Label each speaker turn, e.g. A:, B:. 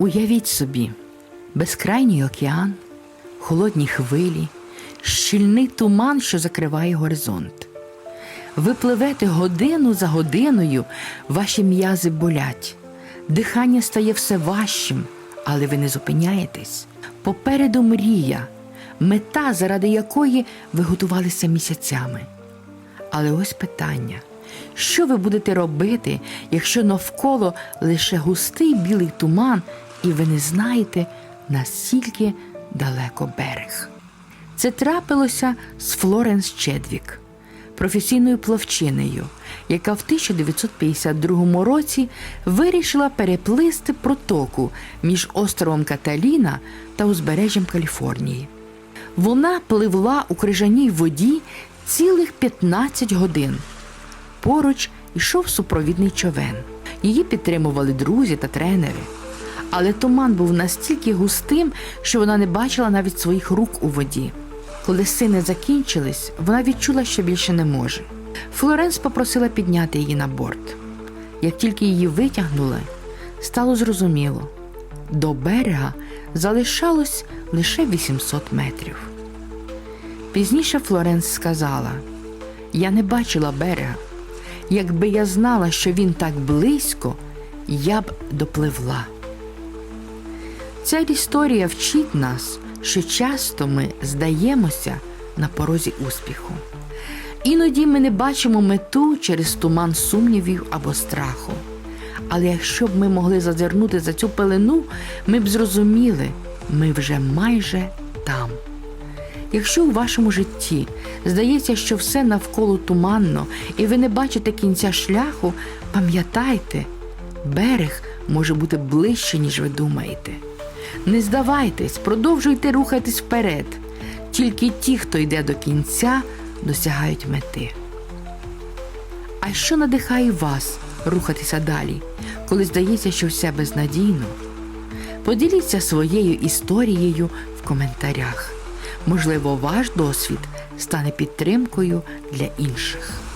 A: Уявіть собі, безкрайній океан, холодні хвилі, щільний туман, що закриває горизонт. Ви пливете годину за годиною, ваші м'язи болять, дихання стає все важчим, але ви не зупиняєтесь. Попереду мрія, мета, заради якої ви готувалися місяцями. Але ось питання: що ви будете робити, якщо навколо лише густий білий туман, і ви не знаєте, наскільки далеко берег? Це трапилося з Флоренс Чедвік, професійною плавчинею, яка в 1952 році вирішила переплисти протоку між островом Каталіна та узбережжям Каліфорнії. Вона пливла у крижаній воді цілих 15 годин. Поруч йшов супровідний човен. Її підтримували друзі та тренери. Але туман був настільки густим, що вона не бачила навіть своїх рук у воді. Коли сини закінчились, вона відчула, що більше не може. Флоренс попросила підняти її на борт. Як тільки її витягнули, стало зрозуміло до берега залишалось лише 800 метрів. Пізніше Флоренс сказала: Я не бачила берега. Якби я знала, що він так близько, я б допливла. Ця історія вчить нас, що часто ми здаємося на порозі успіху. Іноді ми не бачимо мету через туман сумнівів або страху. Але якщо б ми могли зазирнути за цю пелену, ми б зрозуміли, ми вже майже там. Якщо у вашому житті здається, що все навколо туманно, і ви не бачите кінця шляху, пам'ятайте, берег може бути ближче, ніж ви думаєте. Не здавайтесь, продовжуйте рухатись вперед. Тільки ті, хто йде до кінця, досягають мети. А що надихає вас рухатися далі, коли здається, що все безнадійно? Поділіться своєю історією в коментарях. Можливо, ваш досвід стане підтримкою для інших.